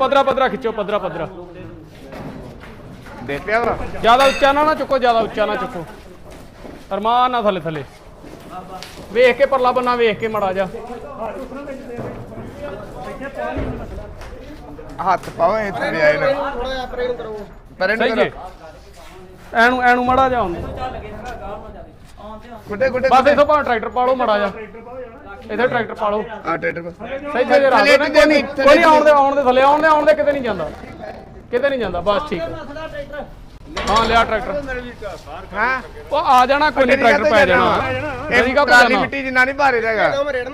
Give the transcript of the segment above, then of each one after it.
ਪਦਰਾ ਪਦਰਾ ਖਿੱਚੋ ਪਦਰਾ ਪਦਰਾ। ਦੇ ਪਿਆ ਜ਼ਿਆਦਾ ਉੱਚਾ ਨਾ ਨਾ ਚੁੱਕੋ ਜ਼ਿਆਦਾ ਉੱਚਾ ਨਾ ਚੁੱਕੋ। ਅਰਮਾਨ ਨਾ ਥੱਲੇ ਥੱਲੇ। ਵੇਖ ਕੇ ਪਰਲਾ ਬੰਨਾ ਵੇਖ ਕੇ ਮੜਾ ਜਾ ਹੱਥ ਪਾਓ ਇਹ ਤੇ ਆਏ ਨਾ। ਪਰੇ ਨੂੰ ਸਹੀ ਜੇ। ਕਰੋ ਐਨੂੰ ਐਨੂੰ ਮੜਾ ਜਾ ਹੁੰਦੇ ਗੁੱਡੇ ਗੁੱਡੇ ਬਸ ਇਥੋਂ ਭਾਵੇਂ ਟਰੈਕਟਰ ਪਾ ਲਓ ਮੜਾ ਜਾ ਇੱਥੇ ਟਰੈਕਟਰ ਪਾ। ਲਓ ਆ ਟਰੈਕਟਰ ਸਹੀ ਥੱਲੇ ਰਾਤ ਤੇ ਕੋਈ ਨਹੀਂ ਕੋਈ ਨਹੀਂ ਆਉਣ ਦੇ ਆਉਣ ਦੇ ਥੱਲੇ ਆਉਣ ਦੇ ਆਉਣ ਦੇ ਕਿਤੇ ਨਹੀਂ ਜਾਂਦਾ। ਕਿਤੇ ਨਹੀਂ ਜਾਂਦਾ ਬਸ ਠੀਕ ਹੈ। ਲਿਆ ਟਰੈਕਟਰ। ਹਾਂ। ਉਹ ਆ ਜਾਣਾ ਕੋਈ ਨਹੀਂ ਟਰੈਕਟਰ ਪੈ ਜਾਣਾ। ਇਹ ਕਾ ਜਾਣਾ ਮਿੱਟੀ ਜਿੰਨਾ ਨਹੀਂ ਭਾਰੇ ਰਹੇਗਾ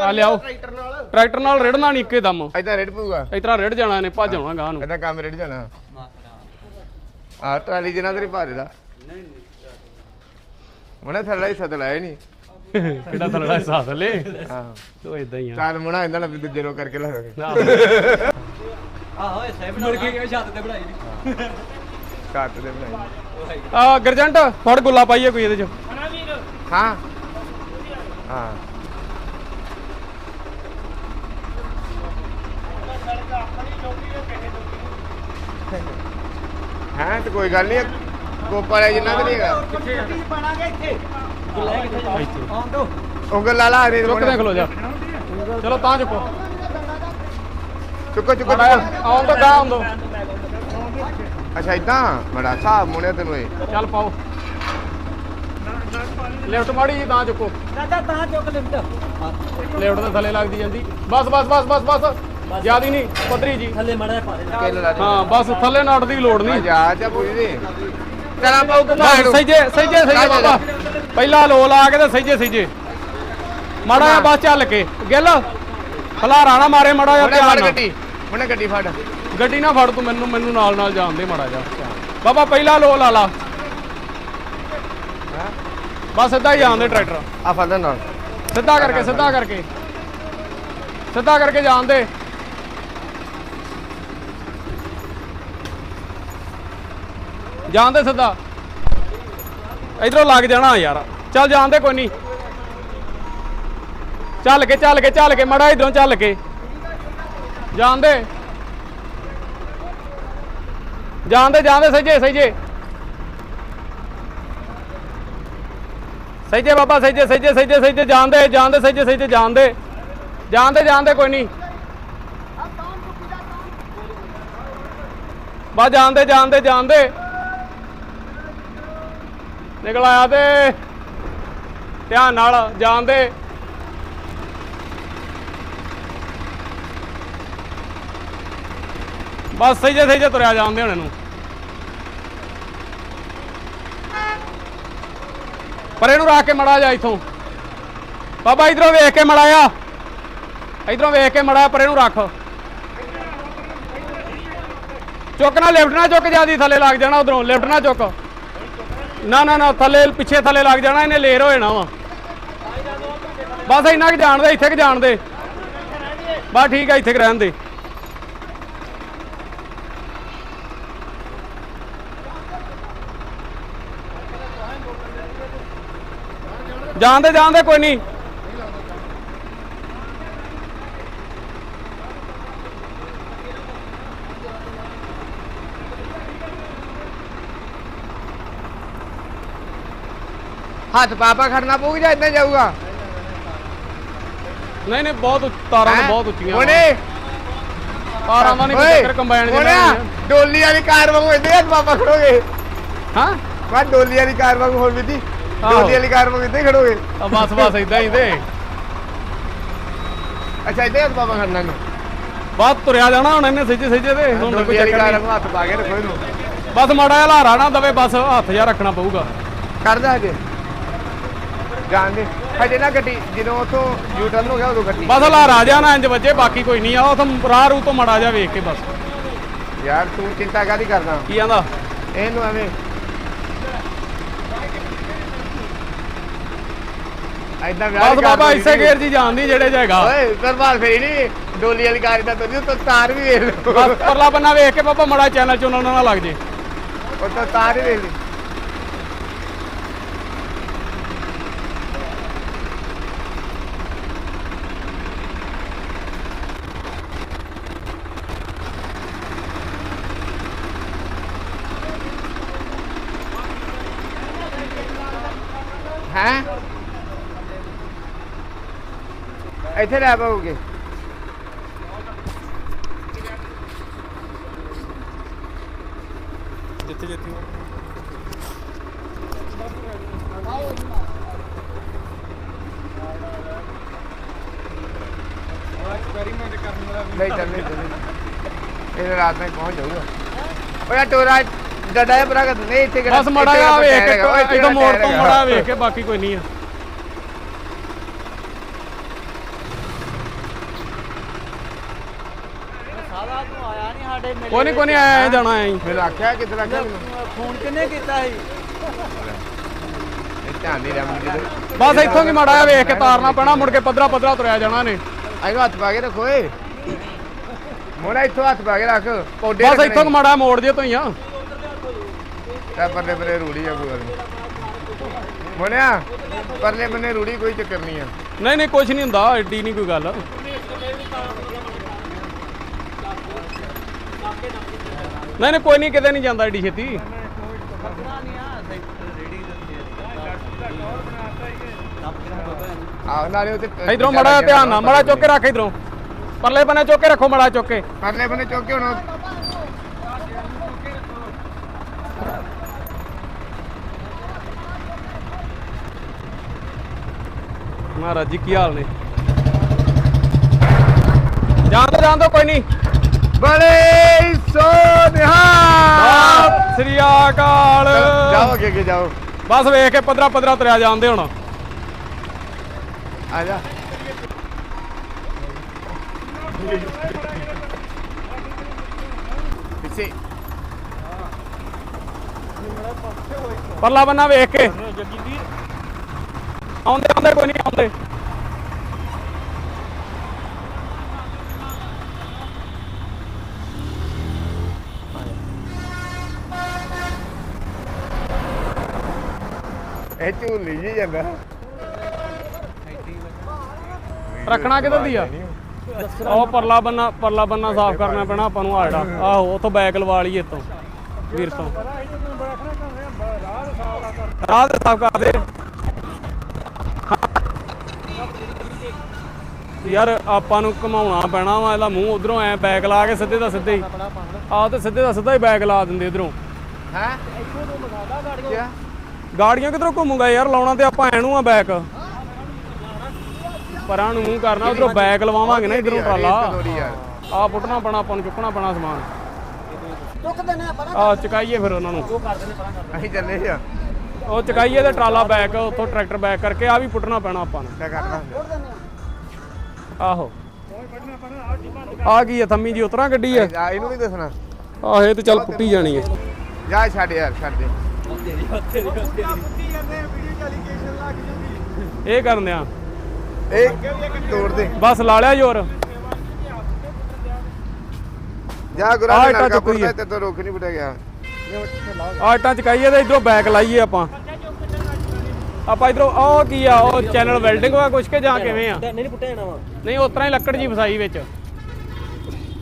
ਆ ਲਿਆਓ। ਟਰੈਕਟਰ ਨਾਲ। ਰੇੜਨਾ ਨਹੀਂ ਇੱਕੇ ਦਮ। ਇਦਾਂ ਰੇਡ ਪਊਗਾ। ਇਤਰਾ ਰੇੜ ਜਾਣਾ ਇਹਨੇ ਭੱਜ ਆਉਣਾ ਗਾਂ ਨੂੰ। ਇਦਾਂ ਕੰਮ ਰੇਡ ਜਾਣਾ। ਆ ਟਰਾਲੀ ਜਿੰਨਾ ਤੇਰੀ ਭਾਰੇ ਦਾ ਉਹਨੇ ਥੱਲੇ ਹੀ ਸਦ ਲਾਇਆ ਨਹੀਂ ਕਿਹੜਾ ਥਲੜਾ ਹਿੱਸਾ ਥੱਲੇ ਹਾਂ ਤੋ ਇਦਾਂ ਹੀ ਆ। ਚੱਲ ਮੁਣਾ ਇਹਨਾਂ ਨਾਲ ਵੀ ਦੂਜੇ ਰੋ ਕਰਕੇ ਲਾ ਦਾਂਗੇ ਆਹੋ। ਇਹ ਸਹਿਬ ਮੁੜ ਕੇ ਕਿਵੇਂ ਛੱਤ ਤੇ ਬਣਾਈ ਨੀ। ਕੱਟ ਦੇ ਬਣਾਈ ਆ ਗਰਜੰਟ ਫੜ ਗੁੱਲਾ ਪਾਈਏ ਕੋਈ ਇਹਦੇ ਚ। ਹਾਂ। ਹਾਂ। ਹਾਂ ਤੇ ਕੋਈ ਗੱਲ ਨਹੀਂ ਗੋਪਾਲੇ ਜਿੰਨਾ ਤੇ ਨਹੀਂ ਹੈਗਾ। ਆਉਣ ਦੋ ਉਂਗਲ ਲਾ ਲਾ ਰੇ ਰੁਕਦੇ ਖਲੋ ਜਾ। ਚਲੋ ਤਾਂ ਚੁੱਕੋ। ਚੁੱਕੋ ਚੁੱਕੋ ਤੋਂ ਗਾਂ ਆਉਣ ਦੋ ਅੱਛਾ ਇਦਾਂ ਮੜਾ ਸਾਹਿਬ ਮੁੰਨੇ ਤੈਨੂੰ ਇਹ। ਚੱਲ ਪਾਓ। ਲੈਫਟ ਮਾੜੀ ਜੀ ਤਾਂ ਚੁੱਕੋ। ਚਾਚਾ ਤਾਂ ਚੁੱਕ ਲਿਫਟ। ਲੈਫਟ ਤੇ ਥੱਲੇ ਲੱਗਦੀ ਜਾਂਦੀ। ਬਸ ਬਸ ਬਸ ਬਸ ਬਸ। ਜਿਆਦੀ ਨਹੀਂ ਪੱਧਰੀ ਜੀ। ਥੱਲੇ ਮੜਾ ਪਾ ਦੇ। ਕਿੱਲ ਲਾ ਦੇ। ਹਾਂ ਬਸ ਥੱਲੇ ਨਾਟ ਦੀ ਲੋੜ ਨਹੀਂ। ਜਾ ਜਾ ਪੂਰੀ ਦੇ। ਚਲਾ ਪਾਉ ਬਸ ਘੁਮਾ ਸਹੀਜੇ ਸਹੀਜੇ ਸਹੀਜੇ ਬਾਬਾ। ਪਹਿਲਾ ਲੋ ਲਾ ਕੇ ਤੇ ਸਹੀਜੇ ਸਹੀਜੇ ਮਾੜਾ ਜਿਹਾ ਬਸ ਚੱਲ ਕੇ। ਗਿੱਲ ਖਲਾਰਾ ਨਾ ਮਾਰੇ ਮਾੜਾ ਉਹਨੇ ਧਿਆਨ ਗੱਡੀ ਉਹਨੇ ਗੱਡੀ ਫੜ। ਗੱਡੀ ਨਾ ਫੜ ਤੂੰ ਮੈਨੂੰ ਮੈਨੂੰ ਨਾਲ ਨਾਲ ਜਾਣ ਦੇ ਮਾੜਾ ਜਾ ਬਾਬਾ ਪਹਿਲਾ ਲੋ ਲਾ। ਲਾ ਬਸ ਸਿੱਧਾ ਹੀ ਜਾਣ ਦੇ ਟਰੈਕਟਰ। ਆ ਫੜ ਲੈ ਨਾਲ। ਸਿੱਧਾ ਕਰਕੇ ਸਿੱਧਾ ਕਰਕੇ। ਸਿੱਧਾ ਕਰਕੇ ਜਾਣ ਦੇ। ਜਾਣ ਦੇ ਸਿੱਧਾ। ਇਧਰੋਂ ਲੱਗ ਜਾਣਾ ਯਾਰ। ਚੱਲ ਜਾਣ ਦੇ ਕੋਈ ਨਹੀਂ। ਚੱਲ ਕੇ ਚੱਲ ਕੇ ਚੱਲ ਕੇ, ਮੜਾ ਇਧਰੋਂ ਚੱਲ ਕੇ। ਜਾਣ ਦੇ ਜਾਣ ਦੇ ਜਾਣ ਦੇ ਸਹੀਜੇ ਸਹੀਜੇ। ਸਹੀਜੇ ਬਾਬਾ, ਸਹੀਜੇ ਸਹੀਜੇ ਸਹੀਜੇ ਸਹੀਜੇ ਜਾਣ ਦੇ ਜਾਣ ਦੇ ਸਹੀਜੇ ਸਹੀਜੇ ਜਾਣ ਦੇ ਜਾਣ ਦੇ ਜਾਣ ਦੇ ਕੋਈ ਨਹੀਂ। ਬਾ ਜਾਣ ਦੇ ਜਾਣ ਦੇ ਜਾਣ ਦੇ ਨਿਕਲ ਆਇਆ ਤੇ। ਧਿਆਨ ਨਾਲ ਜਾਣ ਦੇ। ਬਸ ਸਹੀ ਜੇ ਤੁਰਿਆ ਜਾਂਦੇ ਹੁਣ ਇਹਨੂੰ ਪਰ ਇਹਨੂੰ ਰੱਖ ਕੇ ਮੜਾ ਜਾ ਇਥੋਂ। ਬਾਬਾ, ਇਧਰੋਂ ਵੇਖ ਕੇ ਮੜਾਇਆ ਇਧਰੋਂ ਵੇਖ ਕੇ ਮੜਾ, ਪਰ ਇਹਨੂੰ ਰੱਖ। ਚੁੱਕ ਨਾ, ਲਿਫਟ ਨਾ ਚੁੱਕ, ਜਿਆਦੀ ਥੱਲੇ ਲੱਗ ਜਾਣਾ ਉਧਰੋਂ। ਲਿਫਟ ਨਾ ਚੁੱਕ। ਨਾ ਨਾ ਨਾ, ਥੱਲੇ, ਪਿੱਛੇ ਥੱਲੇ ਲੱਗ ਜਾਣਾ, ਇਹਨੇ ਲੇਰ ਹੋ ਜਾਣਾ ਵਾ। ਬਸ ਇੰਨਾ ਕਿ ਜਾਣਦੇ ਇੱਥੇ ਕਿ ਜਾਣਦੇ ਬਸ ਠੀਕ ਆ, ਇੱਥੇ ਕਿ ਰਹਿਣ ਦੇ। ਜਾਣਦੇ ਜਾਣਦੇ ਕੋਈ ਨਹੀਂ। ਹੱਥ ਪਾਪਾ ਖੜਨਾ ਪਊਗਾ ਜਾਂ ਇਦਾਂ ਜਾਊਗਾ? ਨਹੀਂ ਨਹੀਂ ਬਹੁਤ ਉੱਚ- ਤਾਰਾਂ ਤਾਂ ਬਹੁਤ ਉੱਚੀਆਂ ਵਾਂ। ਤਾਰਾਂ ਦਾ ਨਹੀਂ ਕੋਈ ਚੱਕਰ ਕੰਬਾਈਨ ਉਹਨੇ ਜਿਹੜਾ ਡੋਲੀ ਵਾਲੀ ਕਾਰ ਵਾਂਗੂ ਇੱਥੇ ਹੱਥ ਪਾਪਾ ਖੜੋਗੇ? ਹਾਂ? ਮੈਂ ਡੋਲੀ ਵਾਲੀ ਕਾਰ ਵਾਂਗੂ ਹੋਰ ਵੀ ਦੀ। ਡੋਲੀ ਵਾਲੀ ਕਾਰ ਵਾਂਗੂ ਇੱਥੇ ਖੜੋਗੇ? ਆ ਬਸ ਬਸ ਇਦਾਂ ਹੀ ਤੇ। ਅੱਛਾ ਇੱਥੇ ਹੱਥ ਪਾਪਾ ਖੜਨਾ ਨੂੰ ਬਾਤ ਤੁਰਿਆ ਜਾਣਾ ਹੁਣ ਇਹਨੇ ਸਿੱਜੇ ਸਿੱਜੇ ਤੇ ਹੁਣ ਕੋਈ ਵਾਲੀ ਚੱਕਰ ਕਾਰ ਨਹੀਂ। ਵਾਂਗੂ ਹੱਥ ਪਾ ਕੇ ਰੱਖੋ ਇਹਨੂੰ। ਬਸ ਮਾੜਾ ਜਿਹਾ ਲਾਰਾ ਨਾ ਦਵੇ ਬਸ ਹੱਥ ਜਿਹਾ ਰੱਖਣਾ ਪਊਗਾ। ਕਰਦਾ ਹਜੇ। ਜਾਣ ਦੇ। ਹਜੇ ਨਾ ਗੱਡੀ ਜਦੋਂ ਉਥੋਂ ਯੂ ਟਰਨ ਹੋ ਗਿਆ ਉਦੋਂ ਗੱਡੀ। ਬਸ ਲਾਰਾ ਜਾ ਨਾ ਇੰਜ ਵੱਜੇ ਬਾਕੀ ਕੋਈ ਨਹੀਂ ਆ। ਤਾਂ ਰਾਹ ਰੂ ਤੋਂ ਮਾੜਾ ਜਿਹਾ ਵੇਖ ਕੇ ਬਸ। ਯਾਰ ਤੂੰ ਚਿੰਤਾ ਕਾਦੀ ਕਰਦਾ? ਕੀ ਆਂਦਾ? ਇਹਨੂੰ ਐਵੇਂ ਐਦਾਂ ਵਿਆਹ ਬਸ ਬਾਬਾ ਇਸੇ ਗੇਰ ਜੀ ਜਾਣਦੀ ਜਿਹੜੇ ਜਗਾ ਓਏ ਪਰਵਾਲ ਫੇਰੀ ਨਹੀਂ। ਡੋਲੀ ਵਾਲੀ ਕਾਰ ਦਾ ਤੁਰੀ ਤਾਂ ਤਾਰ ਵੀ ਵੇਖ ਲਓ। ਬਸ ਪਰਲਾ ਬੰਨਾ ਵੇਖ ਕੇ ਬਾਬਾ ਮੜਾ ਚੈਨਲ ਚ ਉਹਨਾਂ ਨਾਲ ਲੱਗ ਜੇ। ਉਹ ਤਾਂ ਤਾਰ ਹੀ ਵੇਖ ਲਈ। ਹੈ? ਇੱਥੇ ਲੈ ਪਾਉਗੇ ਜਿੱਥੇ ਜਿੱਥੇ। ਨਹੀਂ ਚੱਲਣੀ ਚੱਲਣੀ ਇਹ ਰਾਤ ਨੂੰ ਪਹੁੰਚ ਜਾਊਗਾ। ਓਏ ਟੋਰਾ ਡੱਡਾ ਬਰਾ ਕਰ ਨਹੀਂ ਇੱਥੇ ਕਿਹੜਾ- ਬਸ ਮੜਾ ਆ ਵੇਖ ਕੇ ਇਦੋਂ ਮੋੜ ਤੋਂ ਮੜਾ। ਵੇਖ ਕੇ ਬਾਕੀ ਕੋਈ ਨਹੀਂ ਆ। ਸਾਦਾ ਤੂੰ ਆਇਆ ਨਹੀਂ ਸਾਡੇ ਮੇਰੇ ਕੋਈ ਨਹੀਂ ਕੋਈ ਨਹੀਂ ਆਇਆ ਜਾਣਾ ਐ ਮੈਨੂੰ ਆਖਿਆ ਕਿੱਧਰ ਆਖਿਆ ਫੋਨ ਕਿੰਨੇ ਕੀਤਾ ਸੀ? ਇਹ ਧਿਆਨ ਨਹੀਂ ਰਿਹਾ ਕਿਤੇ। ਬਸ ਇੱਥੋਂ ਕੀ ਮੜਾ ਆ ਵੇਖ ਕੇ ਤਾਰਨਾ ਪੈਣਾ ਮੁੜ ਕੇ ਪੱਧਰਾ ਪੱਧਰਾ ਤੁਰਿਆ ਜਾਣਾ ਨੇ। ਆਇਓ ਹੱਥ ਪਾ ਕੇ ਰੱਖੋ ਏ ਮੋੜਾ ਇੱਥੋਂ ਹੱਥ ਪਾ ਕੇ ਰੱਖ ਪੌਡੇ ਬਸ ਇੱਥੋਂ ਕੀ ਮੜਾ ਮੋੜ ਜੇ ਤੋਂ ਹੀ ਆ ਆ ਪਰਲੇ ਬੰਨੇ ਰੂੜੀ ਆ ਕੋਈ ਗੱਲ ਨੀ। ਪਰਲੇ ਬੰਨੇ ਰੂੜੀ ਕੋਈ ਚੱਕਰ ਨਹੀਂ ਆ। ਨਹੀਂ ਨਹੀਂ ਕੁਝ ਨਹੀਂ ਹੁੰਦਾ ਐਡੀ ਨਹੀਂ ਕੋਈ ਗੱਲ। ਨਹੀਂ ਨਹੀਂ ਕੋਈ ਨਹੀਂ ਕਿਤੇ ਨਹੀਂ ਜਾਂਦਾ ਐਡੀ ਛੇਤੀ। ਆਹ ਨਾਲੇ ਉੱਤੇ ਇਧਰੋਂ ਮੜਾ ਧਿਆਨ ਨਾਲ ਮੜਾ ਚੁੱਕ ਕੇ ਰੱਖ ਇਧਰੋਂ। ਪਰਲੇ ਬੰਨੇ ਚੁੱਕ ਕੇ ਰੱਖੋ ਮੜਾ ਚੁੱਕ ਕੇ। ਪਰਲੇ ਬੰਨੇ ਚੁੱਕ ਕੇ ਹੁਣ ਮਹਾਰਾਜ ਜੀ ਕੀ ਹਾਲ ਨੇ? ਜਾਣ ਦੋ ਜਾਣ ਦੋ ਕੋਈ ਨਹੀਂ। ਬੜੇ ਸੋਨਿਹਾ ਸਤਿ ਸ੍ਰੀ ਅਕਾਲ। ਜਾਓ ਅੱਗੇ ਅੱਗੇ ਜਾਓ। ਬਸ ਵੇਖ ਕੇ ਪੱਧਰਾ ਪੱਧਰਾ ਤੁਰਿਆ ਜਾਂਦੇ ਹੁਣ। ਆ ਜਾ। ਪਿੱਛੇ। ਪਰਲਾ ਬੰਨਾ ਵੇਖ ਕੇ। ਆਉਂਦੇ ਆਉਂਦੇ ਕੋਈ ਨਹੀਂ ਆਉਂਦੇ। ਇਹ ਝੂਲੀ ਜੀ ਜਾਂਦਾ ਰੱਖਣਾ ਕਿੱਧਰ ਦੀ ਆ? ਉਹ ਪਰਲਾ ਬੰਨਾ ਪਰਲਾ ਬੰਨਾ ਸਾਫ਼ ਕਰਨਾ ਪੈਣਾ ਆਪਾਂ ਨੂੰ ਆ ਜਿਹੜਾ ਆਹੋ ਉੱਥੋਂ ਬੈਕ ਲਵਾ ਲਈਏ ਇੱਥੋਂ ਵੀਰ ਤੋਂ। ਰਾਹ ਸਾਫ਼ ਕਰ ਦੇ। ਯਾਰ ਆਪਾਂ ਨੂੰ ਘਮਾਉਣਾ ਪੈਣਾ ਵਾ ਇਹਦਾ ਮੂੰਹ ਉਧਰੋਂ ਐ ਬੈਕ ਲਾ ਕੇ ਸਿੱਧੇ ਦਾ ਸਿੱਧੇ ਹੀ। ਆਹ ਤੇ ਸਿੱਧੇ ਦਾ ਸਿੱਧਾ ਹੀ ਬੈਕ ਲਾ ਦਿੰਦੇ ਇਧਰੋਂ। ਹੈ? ਕਿਆ? ਗਾੜੀਆਂ ਕਿਧਰੋਂ ਘੁੰਮੂਗਾ ਯਾਰ ਲਾਉਣਾ ਤੇ ਆਪਾਂ ਐਨੂੰ ਆ ਬੈਕ ਪਰਾਂ ਨੂੰ ਮੂੰਹ ਕਰਨਾ ਉਧਰੋਂ ਬੈਕ ਲਵਾਵਾਂਗੇ ਨਾ ਇਧਰੋਂ ਟਰਾਲਾ। ਆ ਪੁੱਟਣਾ ਪੈਣਾ ਆਪਾਂ ਨੂੰ ਚੁੱਕਣਾ ਪੈਣਾ ਸਮਾਨ। ਚੁੱਕ ਦਿੰਨੇ ਆਪਾਂ ਆ ਚੁਕਾਈਏ ਫਿਰ ਉਹਨਾਂ ਨੂੰ। ਅਸੀਂ ਚੱਲੇ ਆ। ਉਹ ਚੁਕਾਈਏ ਤੇ ਟਰਾਲਾ ਬੈਕ ਉੱਥੋਂ ਟਰੈਕਟਰ ਬੈਕ ਕਰਕੇ ਆ ਵੀ ਪੁੱਟਣਾ ਪੈਣਾ ਆਪਾਂ ਨੂੰ। ਕਿਆ ਕਰਨਾ? ਆਹੋ। ਆ ਕੀ ਹੈ ਥੰਮੀ ਜੀ ਉਤਰਾਂ ਗੱਡੀ ਆ। ਇਹਨੂੰ ਵੀ ਦੱਸਣਾ। ਆਹ ਇਹ ਤੇ ਚੱਲ ਪੁੱਟੀ ਜਾਣੀ ਹੈ ਜਾ ਛੱਡ ਯਾਰ ਛੱਡ ਦੇ। ਇਹ ਕਰਨ ਆ ਇਹ ਤੋੜ ਦੇ। ਬਸ ਲਾ ਲਿਆ ਜ਼ੋਰ। ਜਾ ਗੁਰਾ ਪੁੱਟਦਾ ਹੈ। ਤੇ ਤੋਂ ਰੋਕ ਨਹੀਂ ਪੁੱਟਿਆ ਗਿਆ। ਆ ਇੱਟਾਂ ਚੁਕਾਈਏ ਤੇ ਇਧਰੋਂ ਬੈਕ ਲਾਈਏ ਆਪਾਂ। ਆਪਾਂ ਇਧਰੋਂ ਉਹ ਕੀ ਆ ਉਹ ਚੈਨਲ ਵੈਲਡਿੰਗ ਵਾ ਕੁਛ ਕੇ ਜਾਂ ਕਿਵੇਂ ਆ? ਨਹੀਂ ਨਹੀਂ ਪੁੱਟਿਆ ਜਾਣਾ ਵਾ। ਨਹੀਂ ਉਸ ਤਰ੍ਹਾਂ ਹੀ ਲੱਕੜ ਜੀ ਫਸਾਈ ਵਿੱਚ।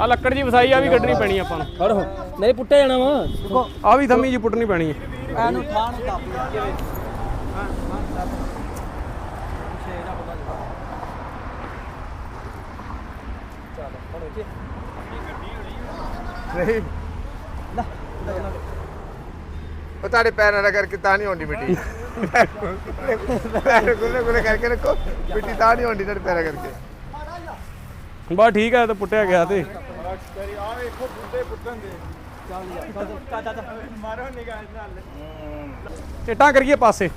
ਆ ਲੱਕੜ ਜੀ ਫਸਾਈ ਆ ਵੀ ਕੱਢਣੀ ਪੈਣੀ ਆਪਾਂ ਨੂੰ। ਖੜ ਹੋ ਨਹੀਂ ਪੁੱਟਿਆ ਜਾਣਾ ਵਾ। ਆ ਵੀ ਥੰਮੀ ਜੀ ਪੁੱਟਣੀ ਪੈਣੀ ਹੈ। ਇਹਨੂੰ ਠਾਣ ਕਾਪੀ ਕੇ ਨਹੀਂ। ਉਹ ਤੁਹਾਡੇ ਪੈਰਾਂ ਦਾ ਕਰਕੇ ਤਾਂ ਨਹੀਂ ਹੁੰਦੀ ਮਿੱਟੀ। ਪੈਰ ਗੁੱਲੇ ਗੁੱਲੇ ਕਰਕੇ ਰੱਖੋ ਮਿੱਟੀ ਤਾਂ ਨਹੀਂ ਹੁੰਦੀ ਤੁਹਾਡੇ ਪੈਰਾਂ ਕਰਕੇ। ਬਸ ਠੀਕ ਹੈ ਤੇ ਪੁੱਟਿਆ ਗਿਆ ਤੇ। ਇੱਟਾਂ ਕਰੀਏ ਪਾਸੇ।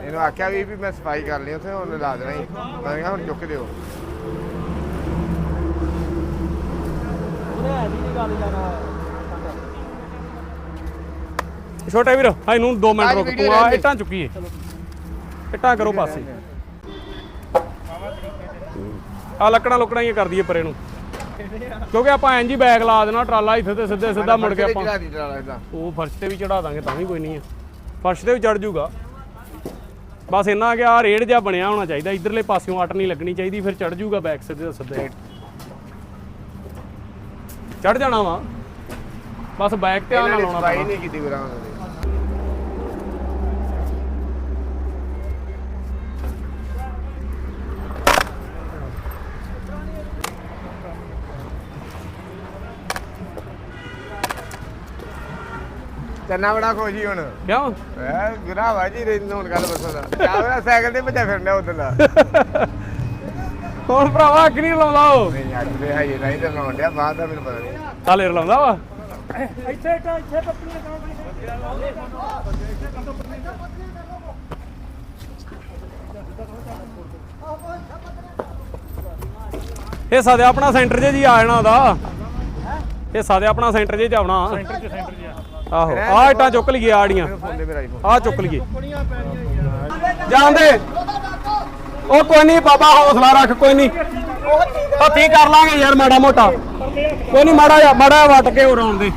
ਇਹਨੂੰ ਆਖਿਆ ਵੀ ਵੀ ਮੈਂ ਸਫ਼ਾਈ ਕਰ ਲਈ ਉੱਥੇ ਹੁਣ ਲਾ ਦੇਣਾ ਹੀ। ਮੈਂ ਕਿਹਾ ਹੁਣ ਚੁੱਕ ਦਿਓ। ਛੋਟੇ ਵੀਰ ਹਾਂ ਇਹਨੂੰ 2 ਮਿੰਟ ਰੁਕ ਤੂੰ ਆ। ਇੱਟਾਂ ਚੁੱਕੀਏ। ਇੱਟਾਂ ਕਰੋ ਪਾਸੇ। ਆ ਲੱਕੜਾਂ ਲੁਕੜਾਂ ਹੀ ਕਰ ਦਈਏ ਪਰੇ ਨੂੰ। ਕਿਉਂਕਿ ਆਪਾਂ ਹੀ ਬੈਗ ਲਾ ਦੇਣਾ ਟਰਾਲਾ ਇੱਥੇ ਤੇ ਸਿੱਧੇ ਸਿੱਧਾ ਮੁੜ ਕੇ ਆਪਾਂ। ਉਹ ਫਰਸ਼ ਤੇ ਵੀ ਚੜਾ ਦਾਂਗੇ ਤਾਂ ਵੀ ਕੋਈ ਨਹੀਂ ਆ। ਫਰਸ਼ ਤੇ ਵੀ ਚੜ ਜੂਗਾ। ਬਸ ਇੰਨਾ ਕਿ ਆ ਰੇਡ ਜਿਹਾ ਬਣਿਆ ਹੋਣਾ ਚਾਹੀਦਾ ਇਧਰਲੇ ਪਾਸਿਓਂ ਅੱਟ ਨਹੀਂ ਲੱਗਣੀ ਚਾਹੀਦੀ ਫਿਰ ਚੜ ਜੂਗਾ ਬੈਕ ਸਿੱਧੇ ਦਾ ਸਿੱਧੇ। ਚੜ ਜਾਣਾ ਵਾ। ਬਸ ਬੈਕ ਇਹਨਾਂ ਨੇ ਲਾਉਣਾ ਪੈਣਾ। ਨਹੀਂ ਕੀਤੀ ਗੁਰਾਂ ਚੰਨਾ ਬੜਾ ਖੁਸ਼ੀ ਹੁਣ। ਕਿਉਂ? ਐ ਗੁਰਾ ਵਾਜੀ ਰੇ ਨੂੰ ਹੁਣ ਗੱਲ ਬਸੋ ਦਾ ਸਾਈਕਲ ਤੇ ਭੱਜਾ ਫਿਰਦਾ ਉਦੋਂ ਦਾ। ਹੁਣ ਭਰਾਵਾ ਅੱਗ ਨਹੀਂ ਲਾਉਂਦਾ ਉਹ? ਨਹੀਂ ਯਾਰ ਤੇ ਹਜੇ ਨਹੀਂ ਤੇ ਲਾਉਣ ਡਿਆ ਬਾਅਦ ਦਾ ਮੈਨੂੰ ਪਤਾ ਨਹੀਂ। ਥੱਲੇ ਲਾਉਂਦਾ ਵਾ। ਇਹ ਸਾਦੇ ਆਪਣਾ ਸੈਂਟਰ 'ਚ ਜੀ ਆ ਜਾਣਾ ਉਹਦਾ। ਇਹ ਸਾਦੇ ਆਪਣਾ ਸੈਂਟਰ 'ਚ ਜਾਵਣਾ ਸੈਂਟਰ 'ਚ ਸੈਂਟਰ 'ਚ ਆਹੋ ਆ ਇਟਾਂ ਚੁੱਕ ਲਈਏ ਆੜੀਆਂ ਮੈਨੂੰ ਫੋਨ ਦੇ ਮੇਰਾ ਆਈਫੋਨ ਆ ਚੁੱਕ ਲਈਏ। ਜਾਂਦੇ। ਉਹ ਕੋਈ ਨਹੀਂ ਬਾਬਾ ਹੌਸਲਾ ਰੱਖ ਕੋਈ ਨਹੀਂ। ਹੱਥੀ ਕਰ ਲਾਂਗੇ ਯਾਰ ਮਾੜਾ ਮੋਟਾ। ਕੋਈ ਨਹੀਂ ਮਾੜਾ ਜਿਹਾ ਮਾੜਾ ਜਿਹਾ ਵੱਟ ਕੇ ਉਰਾਉਣ ਦੇ।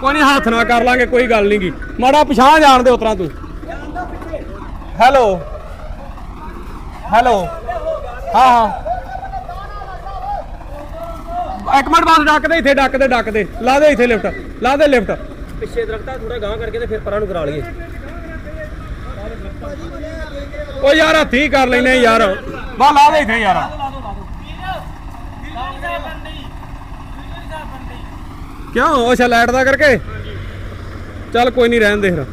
ਕੋਈ ਨਹੀਂ ਹੱਥ ਨਾਲ ਕਰ ਲਾਂਗੇ ਕੋਈ ਗੱਲ ਨਹੀਂਗੀ ਮਾੜਾ ਪਛਾਣ ਜਾਣ ਦੇ ਉਤਰਾ ਤੂੰ। ਹੈਲੋ। ਹੈਲੋ। ਹਾਂ ਹਾਂ। ਇੱਕ ਮਿੰਟ ਬਸ ਡੱਕ ਦੇ ਇੱਥੇ ਡੱਕ ਦੇ ਡੱਕ ਦੇ ਲਾ ਦੇ ਇੱਥੇ ਲਿਫਟ ਲਾ ਦੇ ਲਿਫਟ। ਪਿੱਛੇ ਦਰਖਤਾਂ ਥੋੜਾ ਗਾਂ ਕਰਕੇ ਤੇ ਫਿਰ ਪਰਾਂ ਨੂੰ ਕਰਾ ਲਈਏ। ਓ ਯਾਰ ਹੱਥੀ ਕਰ ਲੈਨੇ ਯਾਰ। ਬਾ ਲਾ ਦੇ ਇੱਥੇ ਯਾਰ। ਕਿਉਂ? ਉਹ ਲਾਈਟ ਦਾ ਕਰਕੇ? ਚੱਲ ਕੋਈ ਨਹੀਂ ਰਹਿਣ ਦੇ ਫਿਰ।